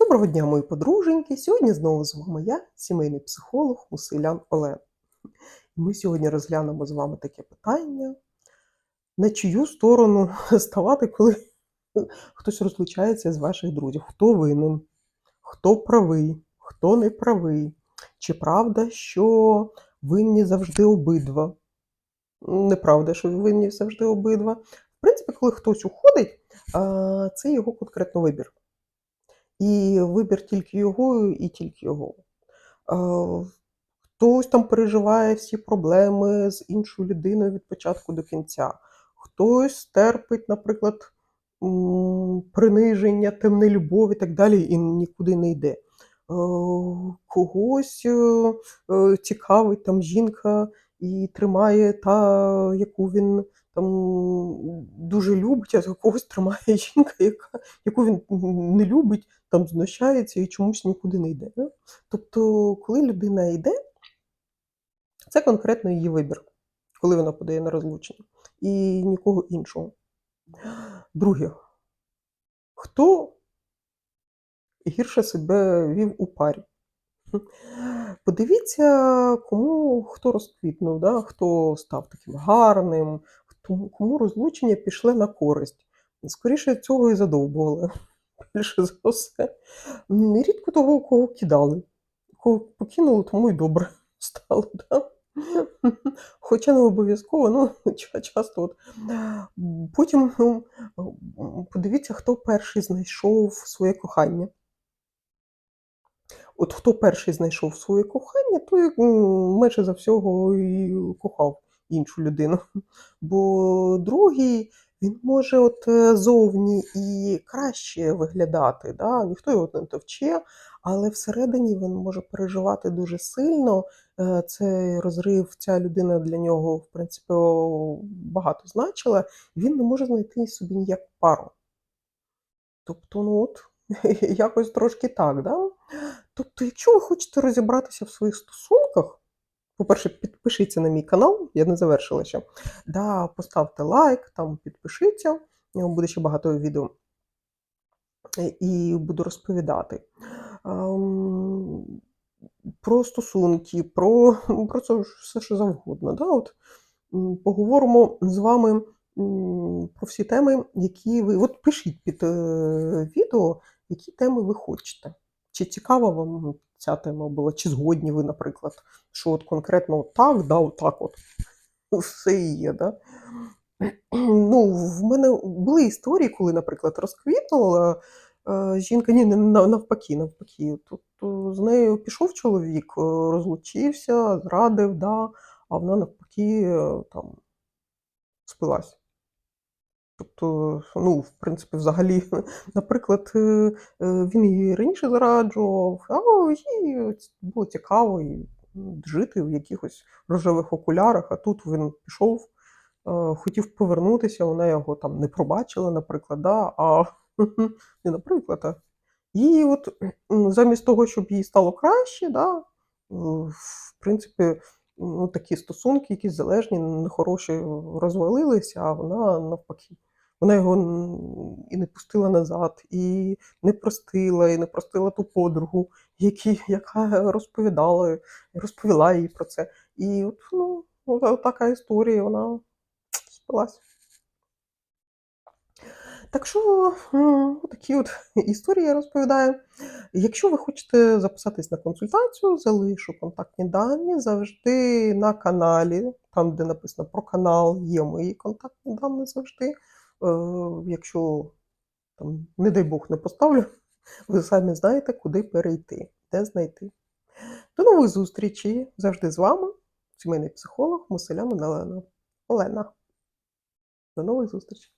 Доброго дня, мої подруженьки! Сьогодні знову з вами я, сімейний психолог Мусилян Олен. Ми сьогодні розглянемо з вами таке питання, на чию сторону ставати, коли хтось розлучається з ваших друзів. Хто винен, хто правий, хто не правий. Чи правда, що винні завжди обидва? Неправда, що винні завжди обидва. В принципі, коли хтось уходить, це його конкретно вибір. І вибір тільки його і тільки його. Хтось там переживає всі проблеми з іншою людиною від початку до кінця. Хтось терпить, наприклад, приниження, темне любов і так далі, і нікуди не йде. Когось е, е, цікавить там жінка і тримає та, яку він там дуже любить, а когось тримає жінка, яка, яку він не любить, там знущається і чомусь нікуди не йде. да. Тобто, коли людина йде, це конкретно її вибір, коли вона подає на розлучення, і нікого іншого. Друге, хто гірше себе вів у парі? Подивіться, кому хто розквітнув, да? хто став таким гарним, хто, кому розлучення пішли на користь. Скоріше цього і задовбували. Більше за все. Рідко того, кого кидали. Кого покинули, тому й добре стало. Да? Хоча не обов'язково, ну, часто от. Потім ну, подивіться, хто перший знайшов своє кохання. От хто перший знайшов своє кохання, той менше за всього і кохав іншу людину. Бо другий, він може от е, зовні і краще виглядати, да? ніхто його не товче, але всередині він може переживати дуже сильно. Е, Цей розрив, ця людина для нього, в принципі, багато значила, він не може знайти собі ніяку пару. Тобто, ну от, якось трошки так, да? Тобто, якщо ви хочете розібратися в своїх стосунках, по-перше, підпишіться на мій канал, я не завершила ще. Да, поставте лайк, там підпишіться, буде ще багато відео. Е, І буду розповідати. Ем, Про стосунки, про, про це все, що завгодно. Да? От, поговоримо з вами про всі теми, які ви. От пишіть під е, відео, які теми ви хочете. Чи цікава вам ця тема була, чи згодні ви, наприклад, що от конкретно так, да, отак от все і є. Да? Ну, в мене були історії, коли, наприклад, розквітнула е, жінка, ні, навпаки, навпаки. Тут е, з нею пішов чоловік, е, розлучився, зрадив, да, а вона навпаки там спилась. Тобто, ну, в принципі, взагалі, наприклад, е, е, він її раніше зараджував, а їй було цікаво і, жити в якихось рожевих окулярах, а тут він пішов, е, хотів повернутися, вона його там не пробачила, наприклад, да, а не наприклад, а і от замість того, щоб їй стало краще, да, в принципі, ну, такі стосунки, якісь залежні, нехороші розвалилися, а вона навпаки. Вона його і не пустила назад, і не простила, і не простила ту подругу, які, яка розповідала, розповіла їй про це. І от, ну, от така історія, вона спилась. Так що м, такі от історії я розповідаю. Якщо ви хочете записатись на консультацію, залишу контактні дані завжди на каналі, там, де написано про канал, є мої контактні дані завжди. Е, якщо там, не дай Бог, не поставлю, ви самі знаєте, куди перейти, де знайти. До нових зустрічей! Завжди з вами, сімейний психолог Мусиля Олена. Олена. До нових зустрічей!